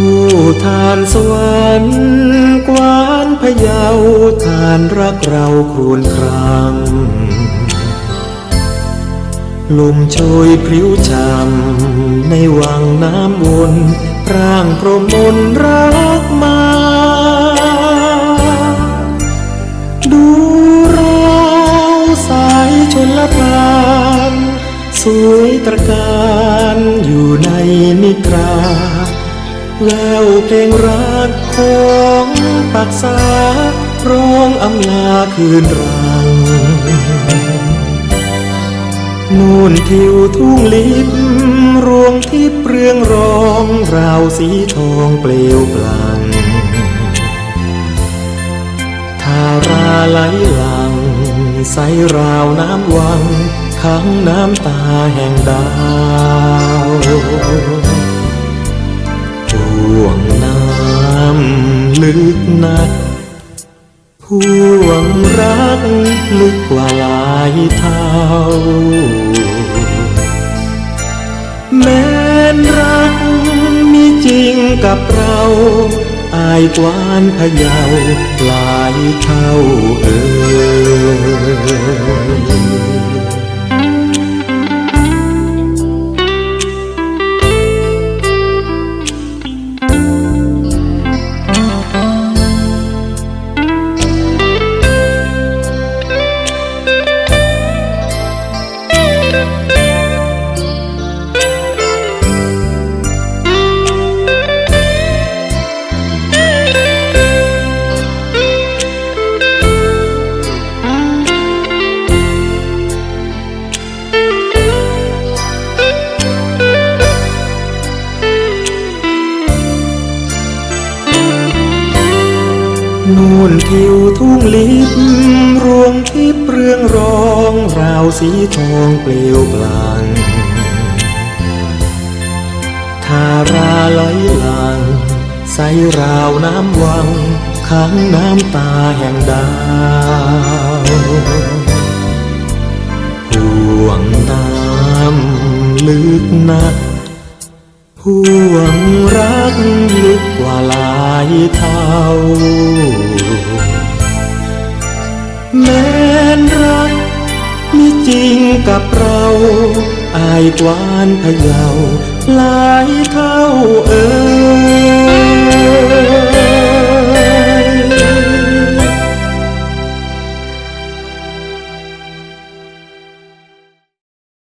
ผู้ทานสวรรค์กวานพยาวทานรักเราครวญครางลมโชยพริ้วชำในวังน้ำวนร่างพรหมนรักมา ดูเราสายชนละทาน สวยตระการ แววเพลงรักของปักษาร้องอำลาคืนรังนูนทิวทุ่งลิบรวงที่เปรืองร้องราวสีทองเปลวปลังทาราไหลหลัง ใสราวน้ำวังขังน้ำตาแห่งดาว ห่วงรักลึกกว่าหลายเท่า แม้นรักมีจริงกับเราอายกวานพยาวหลายเท่าเอ่ย Thank you. นูนทิวทุ่งลิบรวงที่เรื่องร้องราวสีทองเปลวปลังทาราไหลลังใสราวน้ำวังขังน้ำตาแห่งดาวห่วงน้ำลึกนักห่วงรักลึกกว่าหลายเท่า จริงกับเรา อายกวานพะเยาหลายเท่าเอ่ย